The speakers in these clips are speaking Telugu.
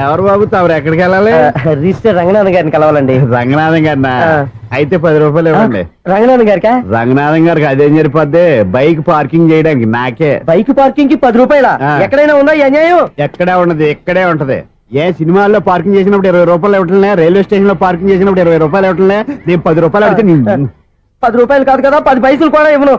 ఎవరు బాబు తమరు ఎక్కడికి వెళ్ళాలి? రిజిస్టర్ రంగనాథ్ గారిని కలవాలండి. రంగనాథం గారినా? ఆ. అయితే పది రూపాయలు ఇవ్వండి. రంగనాథ్ గారికా? రంగనాథం గారికి అదేం సరిపోద్ది? బైక్ పార్కింగ్ చేయడానికి నాకే. బైక్ పార్కింగ్కి పది రూపాయల. ఎక్కడైనా ఉందా అన్యాయం? ఎక్కడే ఉండదు ఇక్కడే ఉంటది. ఏ సినిమాల్లో పార్కింగ్ చేసినప్పుడు ఇరవై రూపాయలు ఇవ్వట్లే రైల్వే స్టేషన్లో పార్కింగ్ చేసినప్పుడు ఇరవై రూపాయలు ఇవ్వట్లే నేను పది రూపాయలు అడిగితే పది రూపాయలు కాదు కదా పది పైసలు కూడా ఇవ్వను.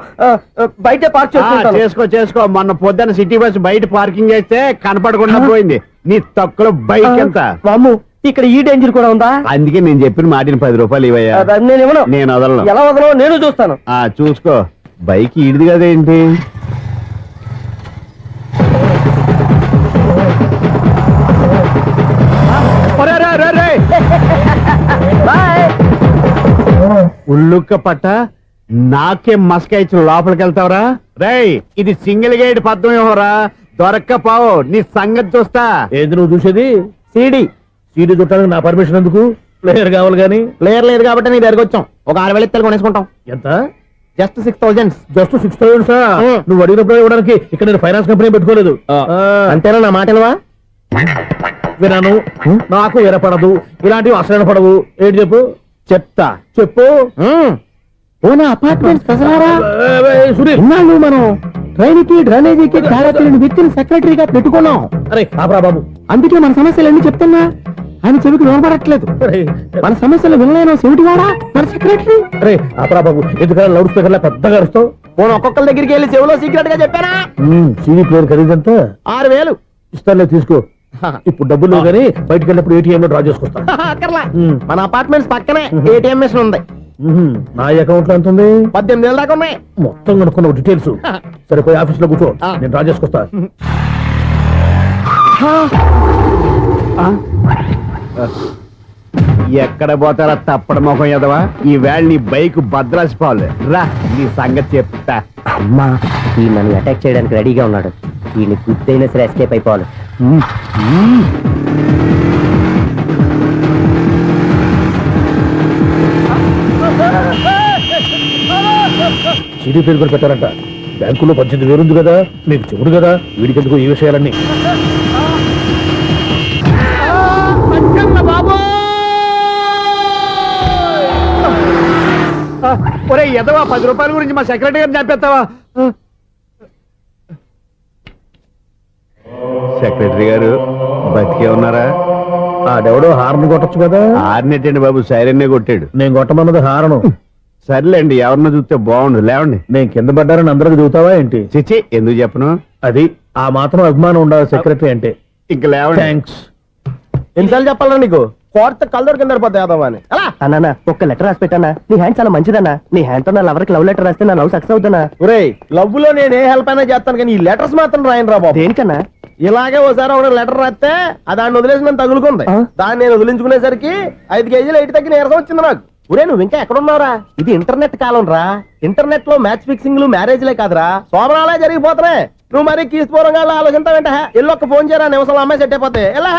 బయటే పార్క్ చేసుకుంటాను. చేసుకో చేసుకో. మొన్న పొద్దున్న సిటీ బస్ బయట పార్కింగ్ చేస్తే కనపడకుండా పోయింది. నీ తక్కువ బైక్ ఎంత? వామ్ము ఇక్కడ ఈ డేంజర్ కూడా ఉందా? అందుకే నేను చెప్పిన మాటిని పది రూపాయలు ఇవ్వయ్యా. ఆ, నేను ఇవ్వను. నేను వదలను. ఎలా వదలో నేను చూస్తాను. ఆ చూసుకో. బైక్ ఈడిది కదేంటి? ఉల్లుక్క పట్ట నాకే మస్క ఇచ్చి లోపలికి వెళ్తావరా? రేయ్ ఇది సింగిల్ గేట్ పద్మం దొరక్క పావు నీ సంగతి చూస్తా. ఏంది నువ్వు చూసేది? సీడి. సీడీ చుట్టానికి నా పర్మిషన్ ఎందుకు? ప్లేయర్ కావాలి గానీ ప్లేయర్ లేదు కాబట్టి నీ దగ్గరకు వచ్చాం. ఒక ఆరు వేలు ఇత్తలు కొనేసుకుంటాం. ఎంత? Just six thousand just six thousand sir. నువ్వు అడిగినప్పుడు ఇవ్వడానికి ఇక్కడ నేను ఫైనాన్స్ కంపెనీ పెట్టుకోలేదు. ఆ, అంతేనా నా మాటలువా? వినాను నాకు వినపడదు ఇలాంటివి అసలు పడవు. ఏంటి చెప్పు? చెప్తా. చెప్పు. ఓనా అపార్ట్మెంట్స్ కసరారా ఇన్నాళ్ళు మనం. ట్రైన్కి డ్రైనేజీకి తేడా తెలియని వ్యక్తిని సెక్రటరీగా పెట్టుకున్నాం. అరే ఆపరా బాబు. అందుకే మన సమస్యలు ఎన్ని చెప్తున్నా. ఆయన చెవికి వినపడట్లేదు అరే, మన సమస్యలు వినలేను చెవిటివాడా? మన సెక్రటరీ? అరే ఆపరా బాబు. ఎందుకంటే లౌడ్ స్పీకర్ పెద్దగా అరుస్తావు? పోను ఒక్కొక్కరి దగ్గరికి వెళ్ళి చెవిలో సీక్రెట్గా చెప్పానా? సీడీ ప్లేయర్ ఖరీదంతా? ఆరు వేలు. ఇస్తానులే తీసుకో. ఇప్పుడు డబ్బులు కానీ బయటకు వెళ్ళినప్పుడు ఏటీఎం లో డ్రా చేసుకొస్తా అక్కర్లా. మ్మ్. మన అపార్ట్మెంట్స్ పక్కనే ఏటీఎం మిషన్ ఉంది. నా అకౌంట్లో ఎంత ఉంది? పద్దెనిమిది వేల దాకా ఉన్నాయి. మొత్తం కనుక్కున్న డీటెయిల్స్ సరే పోయి ఆఫీస్లో కూర్చో. నేను డ్రా చేసుకొస్తా. ఎక్కడ పోతారా తప్పడ ముఖం ఎదవా? ఈ వేళ నీ బైక్ భద్రాసి పాలు రా నీ సంగతి చెప్తా. అమ్మా ఈ నన్ను అటాక్ చేయడానికి రెడీగా ఉన్నాడు. వీడిని గుద్దైనా సరే ఎస్కేప్ అయిపోవాలి. సీడీ పేరు కూడా పెట్టారంట. బ్యాంకులో పద్దెనిమిది వేలు ఉంది కదా మీకు చెబుడు కదా వీడికెందుకు ఈ విషయాలన్నీ? ఒరే ఎదవా పది రూపాయల గురించి మా సెక్రటరీ గారిని చంపేస్తావా? సెక్రటరీ గారు బతికే ఉన్నారా? ఆడెవడో హార్న్ కొట్టచ్చు కదా? ఆరినట్టండి బాబు సైరన్నే కొట్టాడు. నేను కొట్టమన్నది హారను. సర్లేండి ఎవరినో చూస్తే బాగుండు. లేవండి. నేను కింద పడ్డారని అందరికి చూతావా ఏంటి? చిచి ఎందుకు చెప్పను? అది ఆ మాత్రం అభిమానం ఉండాలి సెక్రటరీ అంటే. ఇంక లేవండి. థ్యాంక్స్ ఎన్నిసార్లు చెప్పాలా నీకు? కోర్త కలర్ కింద పడిపోతాయి యాదవ్ అని. అలా అన్నా ఒక్క లెటర్ రాసి పెట్టానా నీ హ్యాండ్ చాలా మంచిదన్నా. నీ హ్యాండ్తో నా లవర్కి లవ్ లెటర్ రాస్తే నా లవ్ సక్సెస్ అవుతానా ఒరేయ్ లవ్లో నేను ఏ హెల్ప్ అయినా చేస్తాను కానీ ఈ లెటర్స్ మాత్రం రాయను రా బాబు. దేనికన్నా? ఇలాగే ఓసారి ఒక లెటర్ రాస్తే ఆ దాన్ని వదిలేసి నన్ను తగులుకుంది? దాన్ని నేను వదిలించుకునేసరికి ఐదు కేజీలు ఎయిట్ తగ్గి నీరసం వచ్చింది నాకు. ఒరే నువ్వు ఇంకా ఎక్కడున్నావురా? ఇది ఇంటర్నెట్ కాలం రా. ఇంటర్నెట్లో మ్యాచ్ ఫిక్సింగ్లు మ్యారేజ్లే కాదురా. శోభనాలే జరిగిపోతున్నాయి. నువ్వు మరి కీస్పూరంగా ఆలోచించావంట ఎల్లు ఒక్క ఫోన్ చేయరా నిమిషంలో అమ్మాయి సెట్ అయిపోతే. ఎలా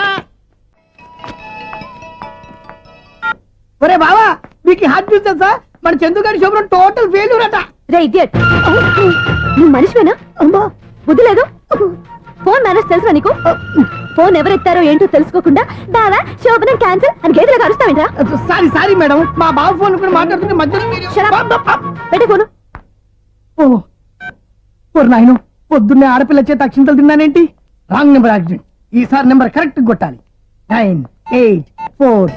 ఒరే బావా మీకు హార్ట్ చూస్తా సార్ మన చందుగారి శుభ్రం టోటల్ ఫెయిల్యూర్ అట. రే ఇడియట్. నువ్వు మనిషివేనా? అమ్మా బుద్ధి లేదు. ఫోన్ మేనేజ్ తెలుసా నీకు? ఫోన్ ఎవరెత్తారో ఏంటో తెలుసుకోకుండా బావా శోభనం క్యాన్సిల్ అని గేదెలకు అరుస్తావేంట్రా? సారీ సారీ మేడం మా బావ ఫోన్ కూడా మాట్లాడుతుంటే మధ్యలో పెట్టే ఫోను ఓ నాయను పొద్దున్నే ఆడపిల్ల చేత అక్షింతలు తిన్నానేంటి? రాంగ్ నెంబర్ యాక్సిడెంట్ ఈసారి నెంబర్ కరెక్ట్ కొట్టాలి. నైన్ ఎయిట్ ఫోర్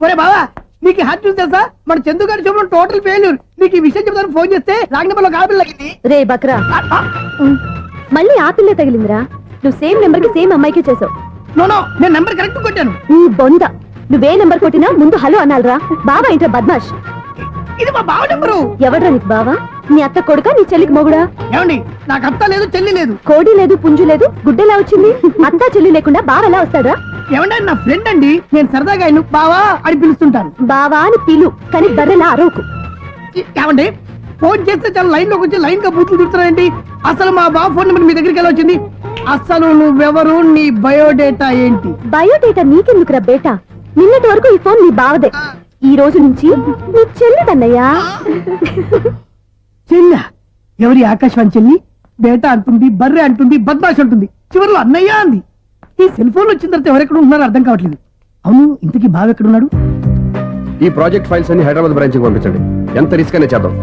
ఒరే బావా నీకు హార్ట్ చూస్తే సార్ మన చందుగారి శుభ్రం టోటల్ ఫెయిల్యూర్ నీకు ఈ విషయం చెప్తాను ఫోన్ చేస్తే రాంగ్ నెంబర్లో తగ్గింది రే బక్రా. మళ్ళీ ఆ పిల్లే తగిలిందిరా. నువ్వు సేమ్ నెంబర్కి సేమ్ అమ్మాయికి చేసావు. నో నో నేను నెంబర్ కరెక్ట్ కొట్టాను. నీ బొంద. నువ్వే నెంబర్ కొట్టినా ముందు హలో అనాలిరా. బావా ఏంట్రా బద్మాష్. ఇది మా బావ నెంబరు. ఎవడ్రా నీకు బావా? నీ అత్త కొడుక నీ చెల్లికి మొగుడా? ఏమండి నాకు అత్త లేదు చెల్లి లేదు. కోడి లేదు పుంజు లేదు గుడ్డెలా వచ్చింది? అత్త చెల్లి లేకుండా బావ ఎలా వస్తాడా ఏమంటే నా ఫ్రెండ్ అండి. నేను సరదాగా ఆయన బావా అని పిలుస్తుంటాను. బావా అని పిలు కానీ బర్రెలా అరవకు. ఈ- ఏమండి ఫోన్ చేస్తే చాలా లైన్లోకి వచ్చి లైన్గా బూతులు తిడుతున్నాయండి అసలు మా బావ ఫోన్ నెంబర్ మీ దగ్గరికి ఎలా వచ్చింది? అసలు నువ్వెవరు? నీ బయోడేటా ఏంటి? బయోడేటా నీకెందుకురా బేటా? నిన్నటి వరకు ఈ ఫోన్ నీ బావదే. ఈ రోజు నుంచి నీ చెల్లిదన్నయ్యా చెల్లి? ఎవరి ఆకాశవాణి చెల్లి? బేటా అంటుంది బర్రె అంటుంది బద్మాష్ అంటుంది. చివరిలో అన్నయ్య అంది. ఈ సెల్ ఫోన్ వచ్చిన తర్వాత ఎవరెక్కడ ఉన్నారో అర్థం కావట్లేదు. అవును ఇంతకీ బావ ఎక్కడున్నాడు ఈ ప్రాజెక్ట్ ఫైల్స్ అన్ని హైదరాబాద్ బ్రాంచ్ పంపించండి. ఎంత రిస్క్ అనే చేద్దాం.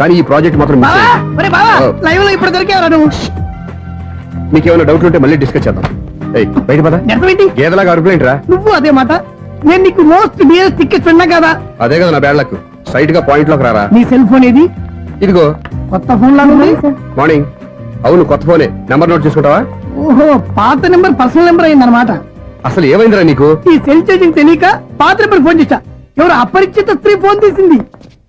కానీ ఈ ప్రాజెక్ట్ మాత్రం miss బావా! చేయొద్దు. ఒరే బావా! ఓ. లైవ్లో ఇప్పుడు దొరికేవరా నువ్వు. మీకు ఏమైనా డౌట్ ఉంటే మళ్ళీ డిస్కస్ చేద్దాం. ఏయ్ బయట పద. నిజమేంటి గేదలాగా అరుపులేంట్రా? నువ్వు అదే మాట. నేను నీకు మోస్ట్ డియరెస్ట్ టికెట్ విన్నా కదా. అదే కదా నా బ్యాడ్ లక్ స్ట్రైట్గా పాయింట్లోకి రారా? నీ సెల్ ఫోన్ ఏది? ఇదిగో. కొత్త ఫోన్ ఉంది? మార్నింగ్ అవును కొత్త ఫోనే నెంబర్ నోట్ చేసుకుంటావా? ఓహో పాత నెంబర్ పర్సనల్ నెంబర్ అయిందన్నమాట. అసలు ఏమైందిరా నీకు? ఈ సెల్ చేసింగ్ తెలియక పాత నెంబర్ ఫోన్ చేశా. ఎవరు అపరిచిత స్త్రీ ఫోన్ తీసింది?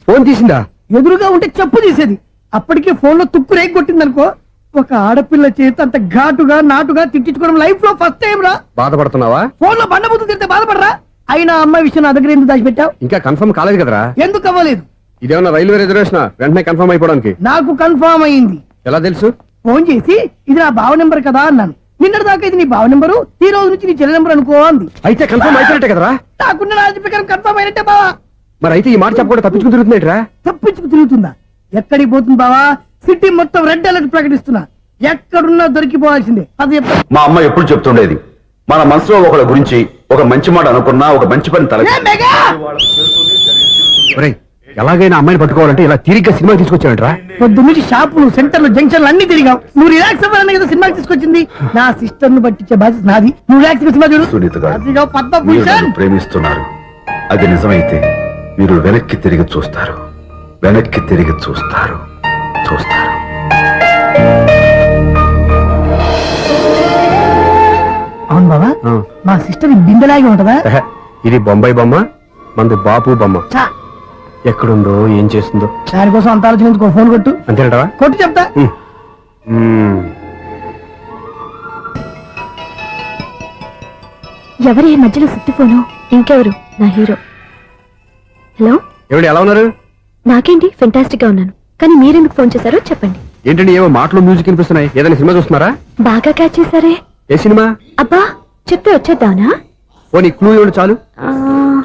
ఫోన్ తీసిందా? ఎదురుగా ఉంటే చెప్పు తీసేది. అప్పటికే ఫోన్లో తుక్కు రేగి కొట్టిందనుకో ఒక ఆడపిల్ల చేత అంత ఘాటుగా నాటుగా తిట్టించుకోవడం లైఫ్లో ఫస్ట్ టైం రా. బాధపడుతున్నావా? ఫోన్లో బండబుద్ధి తిడితే బాధపడరా? అయినా అమ్మాయి విషయం నా దగ్గర ఎందుకు దాచిపెట్టావు? ఇంకా కన్ఫర్మ్ కాలేదు కదరా? ఎందుకు అవ్వలేదు? ఇదేమన్నా రైల్వే రిజర్వేషన్? వెంటనే కన్ఫర్మ్ అయిపోవడానికి. నాకు కన్ఫర్మ్ అయింది. ఎలా తెలుసు? ఫోన్ చేసి ఇది నా బావ నెంబర్ కదా అన్నాను. నిన్నటి దాకా ఇది నీ బావ నెంబరు ఈ రోజు నుంచి నీ చెల్లి నెంబర్ అనుకో అంది. అయితే కన్ఫర్మ్ అయిపోయినట్టే కదరా? నాకున్న రాజు ప్రకారం కన్ఫర్మ్ అయినట్టే బావా. మరి అయితే ఈ మాట చెప్పకుండా తప్పించుకుని తిరుగుతున్నట్రా తప్పించుకు తిరుగుతుందా? ఎక్కడికి పోతుంది బావా? సిటీ మొత్తం రెడ్ అలర్ట్ ప్రకటిస్తున్నా. ఎక్కడున్నా దొరికిపోవాల్సిందే. అది మా అమ్మ ఎప్పుడు చెప్తుండేది? మన మనసులో ఒకళ్ళ గురించి ఒక మంచి మాట అనుకున్నా ఒక మంచి పని తల ఏ మెగా! ఒరేయ్ ఎలాగైనా అమ్మాయిని పట్టుకోవాలంటే ఇలా తిరిగ్గా సినిమా తీసుకొచ్చావంట్రా? పొద్దు నుంచి షాపులు సెంటర్లు జంక్షన్లు అన్ని తిరిగావు. నువ్వు రిలాక్స్ అవ్వాలని కదా సినిమాకి తీసుకొచ్చింది? నా సిస్టర్ను పట్టించే బాధ్యత నాది. నువ్వు రిలాక్స్ సినిమా చూడు. సునీత గారు అదిగో పద్మ మీరు భూషణ్. నన్ను ప్రేమిస్తున్నారు. అది నిజమైతే మీరు వెనక్కి తిరిగి చూస్తారు. వెనక్కి తిరిగి చూస్తారు. చూస్తారు. అవును బాబా. మా సిస్టర్ బిందెలాగే ఉంటదా? ఇది బొంబాయి బొమ్మ మంది బాపు బొమ్మ. చా. ఎక్కడుందో ఏం చేస్తుందో. దానికోసం అంత ఆలోచించుకో ఫోన్ కొట్టు. అంతేనటవా? కొట్టు చెప్తా. ఎవరి ఈ మధ్యలో సుత్తి ఫోను ఇంకెవరు? నా హీరో. హలో? ఏమిటి ఎలా ఉన్నారు? నాకేంటి ఫెంటాస్టిక్గా ఉన్నాను. కానీ మీరెందుకు ఫోన్ చేశారో చెప్పండి. ఏంటండి ఏవో మాటలు మ్యూజిక్ వినిపిస్తున్నాయి. ఏదైనా సినిమా చూస్తున్నారా? బాగా క్యాచ్ చేశారే. ఏ సినిమా? అబ్బా చెప్తే వచ్చేద్దానా? ఓ నీ క్లూ ఇవ్వండి చాలు. ఆ,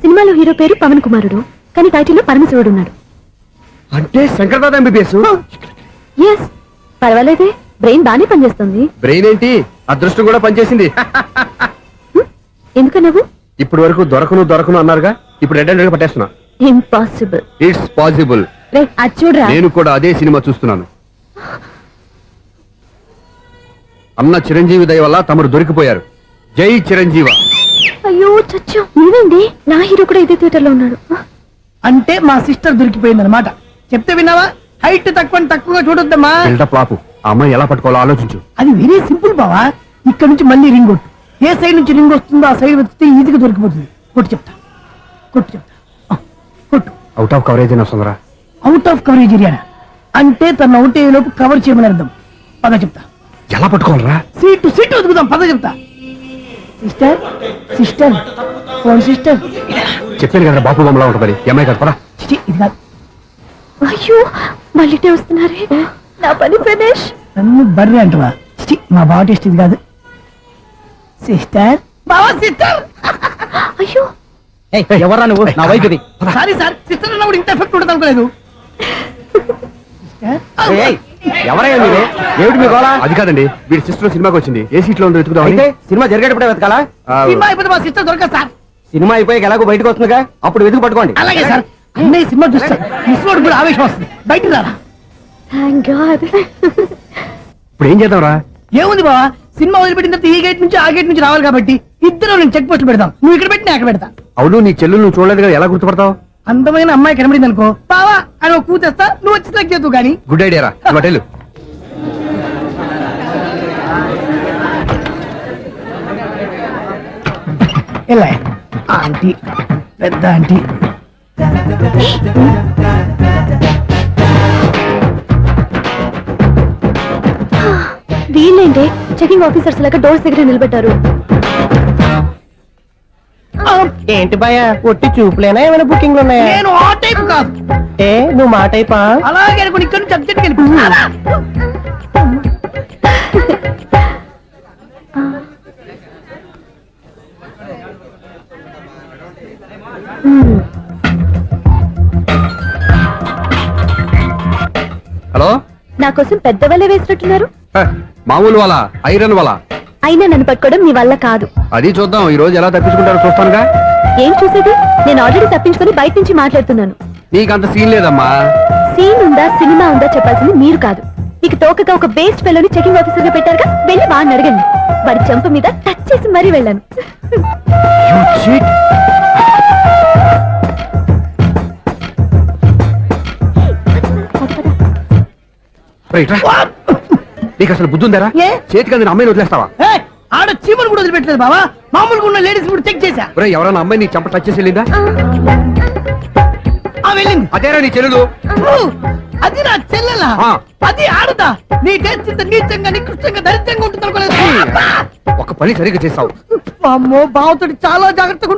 సినిమాలో హీరో పేరు పవన్ కుమారుడు. కానీ టైటిల్లో పరమశివుడు ఉన్నాడు. అంటే శంకర్దాద ఎంబీబీఎస్? ఎస్ పర్వాలేదే బ్రెయిన్ బాగానే పనిచేస్తుంది. బ్రెయిన్ ఏంటి? అదృష్టం కూడా పనిచేసింది. ఎందుకు నువ్వు? ఇప్పటి వరకు దొరకను దొరకను అన్నారుగా ఇప్పుడు రెడ్ హండ్రెడ్ పట్టేస్తున్నా. ఇంపాసిబుల్ ఇట్స్ పాసిబుల్ చూడరా. నేను కూడా అదే సినిమా చూస్తున్నాను. అన్న చిరంజీవి దయ వల్ల తమరు దొరికిపోయారు. జై చిరంజీవ. అయ్యో చచ్చు. నీవేంటి నా హీరో కూడా ఇదే థియేటర్లో ఉన్నాడు. అంటే మా సిస్టర్ దొరికిపోయింది అనమాట చెప్తే విన్నావా? హైట్ తక్కువ తక్కువగా చూడొద్దమ్మా. బిల్డప్ లాపు. ఆ అమ్మాయి ఎలా పట్టుకోవాలో ఆలోచించు. అది వెరీ సింపుల్ బావా. ఇక్కడ నుంచి మళ్ళీ రింగ్ కొట్టు. ఏ సైడ్ నుంచి రింగ్ వస్తుందో ఆ సైడ్ వెతికితే ఈజీగా దొరికిపోతుంది. కొట్టు చెప్తా. కొట్టు చెప్తా. కొట్టు. అవుట్ ఆఫ్ కవరేజ్ అయినా వస్తుందిరా? అవుట్ ఆఫ్ కవరేజ్ ఏరియా అంటే తన అవుట్ అయ్యే లోపు కవర్ చేయమని అర్థం. పద చెప్తా. ఎలా పట్టుకోవాలరా? సీటు సీటు వదుకుదాం పద చెప్తా. సిస్టర్ సిస్టర్ ఫోన్ సిస్టర్ చెప్పాను కదా బాపు బొమ్మలా ఉంటుంది అమ్మాయి కదా ఇది కాదు. అయ్యో మళ్ళీ వస్తున్నారే? నా పని ఫినిష్ నన్ను బర్రె అంటవా మా బావ టేస్ట్ ఇది కాదు. సిస్టర్. బావా సిస్టర్! అయ్యో! ఎవరా నువ్వు? నా వైపు ఇది సారీ సార్. సిస్టర్ అన్నప్పుడు ఇంత ఎఫెక్ట్ ఉండదు అనుకోలేదు సిస్టర్ ఎవరయ్యా మీరే ఏమిటి మీ గోళ అది కాదండి. వీడి సిస్టర్ సినిమాకి వచ్చింది. ఏ సీట్లో ఉందో వెతుకుదామని. సినిమా జరిగేటప్పుడే వెతకాలా? సినిమా అయిపోతే మా సిస్టర్ దొరకదు సార్. సినిమా అయిపోయాక ఎలాగో బయటకు వస్తుందిగా? అప్పుడు వెతుకు పట్టుకోండి. అలాగే సార్. అన్నయ్య సినిమా చూస్తే మిస్వాడు కూడా ఆవేశం వస్తుంది. బయటికి రారా? థ్యాంక్ గాడ్ ఇప్పుడు ఏం చేద్దాంరా ఏముంది బావా సినిమా వదిలిపెట్టిన తర్వాత ఈ గేట్ నుంచి ఆ గేట్ నుంచి రావాలి కాబట్టి ఇద్దరు నేను చెక్ పోస్ట్ పెడతాం నువ్వు ఇక్కడ పెట్టి నేను అక్కడ పెడతా అవును నీ చెల్లెలు నువ్వు చూడలేదు కదా ఎలా గుర్తుపడతావు అందమైన అమ్మాయి కనబడింది అనుకో బావా అని ఒక కూతేస్తా నువ్వు వచ్చి సెలెక్ట్ చేద్దు కానీ గుడ్ ఐడియా రా హోటల్ ఆంటీ పెద్ద ఆంటీ వీళ్ళేంటి? చెకింగ్ ఆఫీసర్స్ లాగా డోర్స్ దగ్గర నిలబెట్టారు ఏంటి భయ ఒట్టి చూపులేనా? ఏమైనా బుకింగ్లు ఉన్నాయా? నేను ఆ టైప్ కాదు ఏ నువ్వు మాట అయిపా అలాగే అనుకుని ఇక్కడ నుంచి అర్జెంట్కి వెళ్ళిపోతున్నా హలో? నా కోసం పెద్ద వల్ల వేసినట్టున్నారు మామూలు వాళ్ళ ఐరన్ వాళ్ళ అయినా నన్ను పట్టుకోవడం మీ వల్ల కాదు. అది చూద్దాం ఈ రోజు ఎలా తప్పించుకుంటారో చూస్తానుగా. ఏం చూసేది? నేను ఆల్రెడీ తప్పించుకొని బయట నుంచి మాట్లాడుతున్నాను. నీకంత సీన్ లేదమ్మా. సీన్ ఉందా సినిమా ఉందా చెప్పాల్సింది మీరు కాదు. మీకు తోకగా ఒక బేస్ట్ ఫెలోని చెకింగ్ ఆఫీసర్గా పెట్టారుగా వెళ్ళి వాడిని అడగండి. వాడి చెంప మీద టచ్ చేసి మరీ వెళ్ళాను. రైట్. నీకు అసలు బుద్ధి ఉందారా? ఏ? చేతికి అందిన అమ్మాయిని వదిలేస్తావా? ఏయ్, ఆడ చీమలు కూడా వదిలిపెట్టలేదు బావా. మామూలుగా ఉన్న లేడీస్ కూడా చెక్ చేశా. ఒరే ఎవరైనా అమ్మాయి నీ చెంప టచ్ చేసి వెళ్ళిందా? ఆ. వెళ్ళింది. అదేరా నీ చెల్లెలు? అది నా చెల్లెలా? ఆ. అది ఆడదా? నీ టేస్ట్ ఇంత నీచంగా నికృష్టంగా దరిద్రంగా ఉంటుంది అనుకోలేదు ఒక పని సరిగ్గా చేస్తావు అమ్మో బావతోటి చాలా జాగ్రత్తగా ఉండాలి.